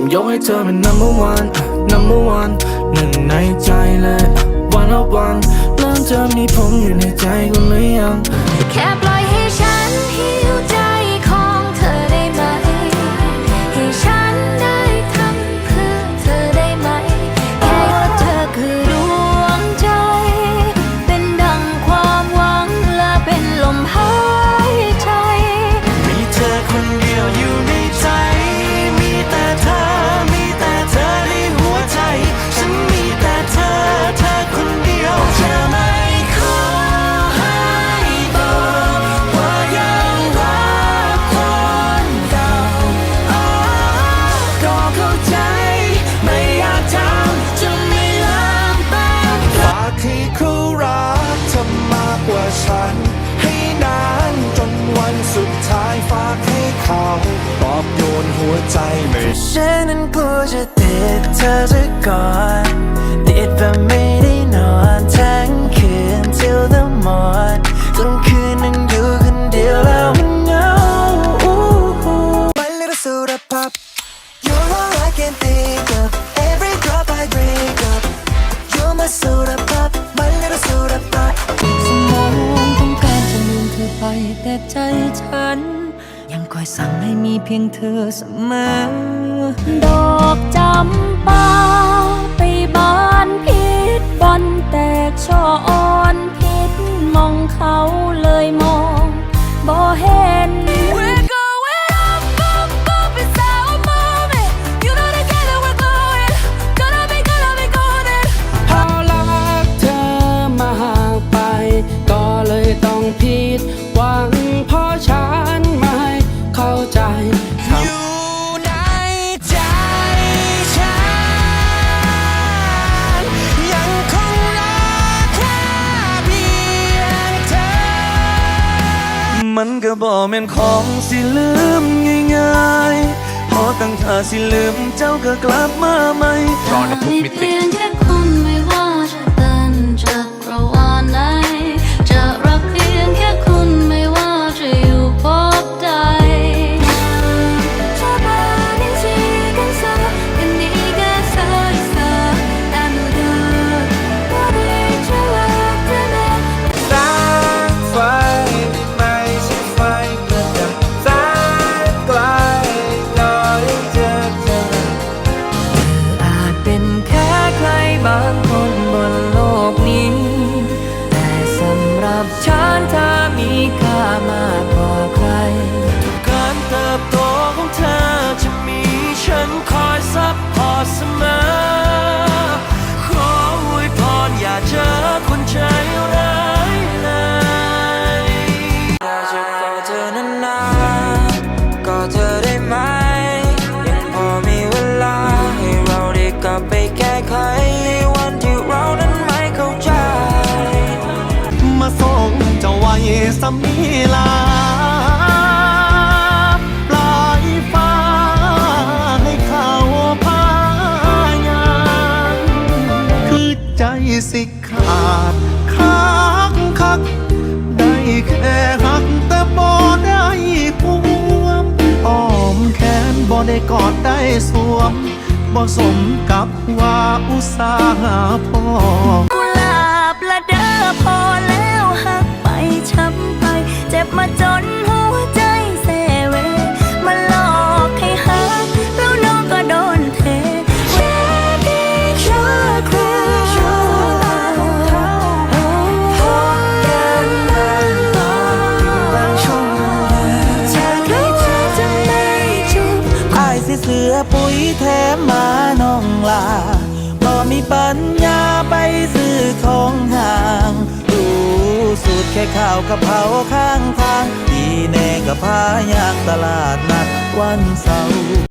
ผมยกให้เธอเป็น number one number one หนึ่งในใจเลย one of one เริ่มจะมีผมอยู่ในใจคุณหรือยังแค่ัน ให้นานจนวันสุดท้ายฝากให้เขาตอบโยนหัวใจไม่ฉันนั้นกลัวจะติดเธอซะก่อนติดแบบไม่ได้นอนทั้งคืน till the morn แต่ใจฉัน ยังคอยสั่งให้มีเพียงเธอเสมอ ดอกจำปา มันก็บอกแม่นของสิลืมง่ายๆ พอตั้งท่าสิลืมเจ้าก็กลับมาใหม่ รอในทุกมิติ สำนีลาปลายฟ้าให้เขาพายางคือใจสิขาดคักคัก ได้แค่หักแต่บ่ได้ควมอ้อมแขนบ่ได้กอดได้สวมบ่สมกับว่าอุตสาหพอ เสือปุ๋ยแถมมาน้องลาบ่มีปัญญาไปซื้อของห่างดูสุดแค่ข้าวกะเพราข้างทาง ดีแน่ก็พายางตลาดนัดวันเสาร์